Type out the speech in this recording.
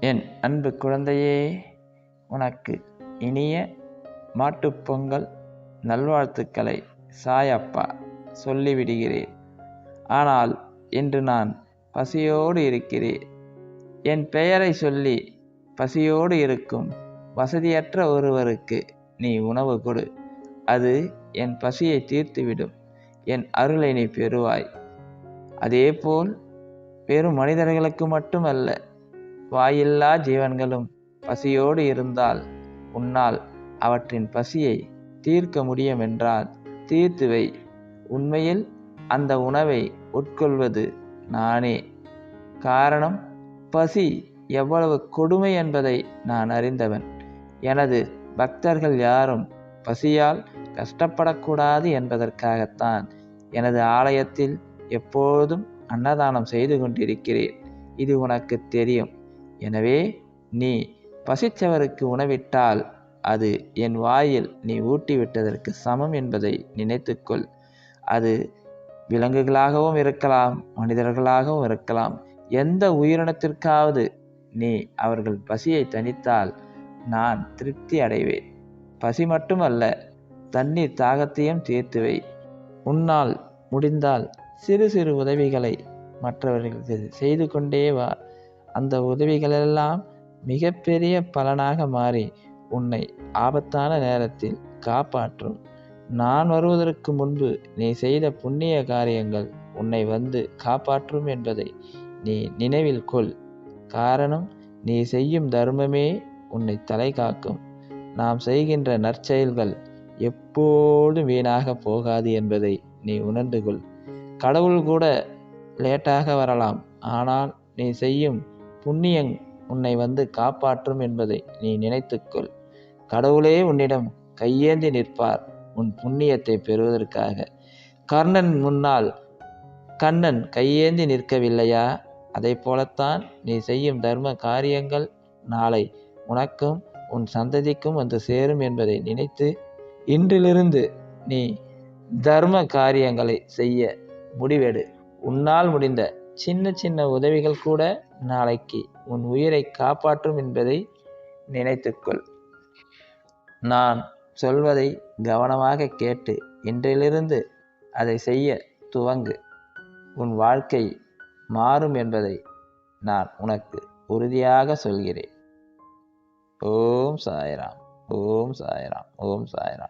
என் அன்பு குழந்தையே உனக்கு இனிய மாட்டுப்பொங்கல் நல்வாழ்த்துக்களை சாயப்பா சொல்லிவிடுகிறேன். ஆனால் இன்று நான் பசியோடு இருக்கிறேன். என் பெயரை சொல்லி பசியோடு இருக்கும் வசதியற்ற ஒருவருக்கு நீ உணவு கொடு. அது என் பசியை தீர்த்துவிடும். என் அருளை நீ பெறுவாய். அதேபோல் வெறும் மனிதர்களுக்கு மட்டுமல்ல வாயில்லா ஜீவன்களும் பசியோடு இருந்தால் உன்னால் அவற்றின் பசியை தீர்க்க முடியும் என்றால் தீர்த்துவை உண்மையில் அந்த உணவை உட்கொள்வது நானே. காரணம் பசி எவ்வளவு கொடுமை என்பதை நான் அறிந்தவன். எனது பக்தர்கள் யாரும் பசியால் கஷ்டப்படக்கூடாது என்பதற்காகத்தான் எனது ஆலயத்தில் எப்போதும் அன்னதானம் செய்து கொண்டிருக்கிறேன். இது உனக்கு தெரியும். எனவே நீ பசித்தவருக்கு உணவிட்டால் அது என் வாயில் நீ ஊட்டிவிட்டதற்கு சமம் என்பதை நினைத்துக்கொள். அது விலங்குகளாகவும் இருக்கலாம் மனிதர்களாகவும் இருக்கலாம். எந்த உயிரினத்திற்காவது நீ அவர்கள் பசியை தணித்தால் நான் திருப்தி அடைவேன். பசி மட்டுமல்ல தண்ணீர் தாகத்தையும் தீர்த்துவை உன்னால் முடிந்தால் சிறு சிறு உதவிகளை மற்றவர்களுக்கு செய்து கொண்டே வா. அந்த உதவிகளெல்லாம் மிகப்பெரிய பலனாக மாறி உன்னை ஆபத்தான நேரத்தில் காப்பாற்றும். நான் வருவதற்கு முன்பு நீ செய்த புண்ணிய காரியங்கள் உன்னை வந்து காப்பாற்றும் என்பதை நீ நினைவில் கொள். காரணம் நீ செய்யும் தர்மமே உன்னை தலை காக்கும். நாம் செய்கின்ற நற்செயல்கள் எப்போதும் வீணாக போகாது என்பதை நீ உணர்ந்து கொள். கடவுள் கூட லேட்டாக வரலாம். ஆனால் நீ செய்யும் புண்ணியங் உன்னை வந்து காப்பாற்றும் என்பதை நீ நினைத்துக்கொள். கடவுளே உன்னிடம் கையேந்தி நிற்பார் உன் புண்ணியத்தை பெறுவதற்காக. கர்ணன் முன்னால் கண்ணன் கையேந்தி நிற்கவில்லையா? அதை போலத்தான் நீ செய்யும் தர்ம காரியங்கள் நாளை உனக்கும் உன் சந்ததிக்கும் வந்து சேரும் என்பதை நினைத்து இன்றிலிருந்து நீ தர்ம காரியங்களை செய்ய முடிவெடு. உன்னால் முடிந்த சின்ன சின்ன உதவிகள் கூட நாளைக்கு உன் உயிரை காப்பாற்றும் என்பதை நினைத்துக்கொள். நான் சொல்வதை கவனமாக கேட்டு இன்றிலிருந்து அதை செய்ய துவங்கு. உன் வாழ்க்கை மாறும் என்பதை நான் உனக்கு உறுதியாக சொல்கிறேன். ஓம் சாய்ராம். ஓம் சாய்ராம். ஓம் சாய்ராம்.